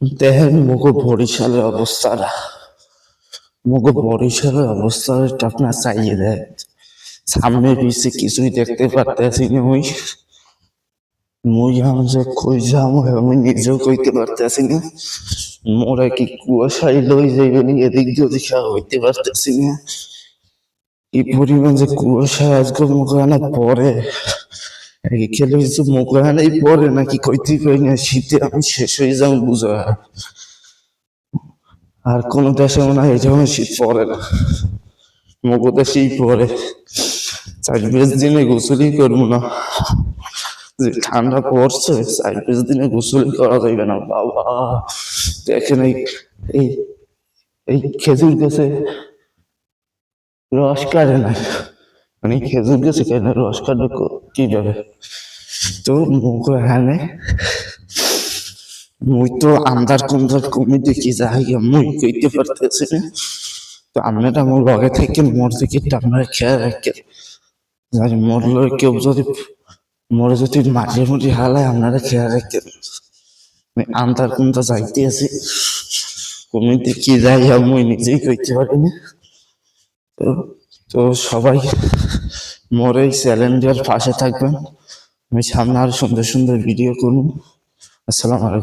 দেখেন মুখ বরিশালের অবস্থাটা। মুখ বরিশালের অবস্থাটা আপনার চাইয়ে দেয়। সামনে পিছিয়ে কিছুই দেখতে পারতেছি না ওই মুই যে কই যাব আমি নিজেও কইতে পারতেছি না। মোরা কি কুয়াশায় লই যাইবে নি এদিক যদি হইতে পারতেছি না। কি পরিমাণ যে কুয়াশা আজকে মুখে আনা পরে। এই খেলে কিছু মুখে আনাই পরে নাকি কইতে পারি না, শীতে আমি শেষ হয়ে যাব বুঝা। আর কোন দেশে মনে হয় সময় শীত পড়ে না মুখ দেশেই পরে চার পাঁচ দিনে গোসলই করব না। যে ঠান্ডা পড়ছে চার পাঁচ দিনে গোসলই করা যাইবে না, বাবা। দেখেন এই এই এই খেজুর গাছে রস কাটে না। মানে খেজুর গাছে কেন রস ক- কীভাবে তো মুখ হানে মুই তো আন্দার কুন্দার কমি দেখি যাই মুই কইতে পারতেছি না। তো আপনারা আমার লগে থেকে মোর দিকে আপনারা খেয়াল রাখেন জানি মরলে কেউ যদি মরে যদি মাঝে মাঝে হালায় আপনারা খেয়াল রাখেন আমি আন্দার কুন্দা যাইতে আছি। কমিতে কি যাই আমি নিজেই কইতে পারি না। তো তো সবাই মোর এই চ্যালেঞ্জের পাশে থাকবেন। আমি সামনে আরও সুন্দর সুন্দর ভিডিও করুন। আসসালাম আলাইকুম।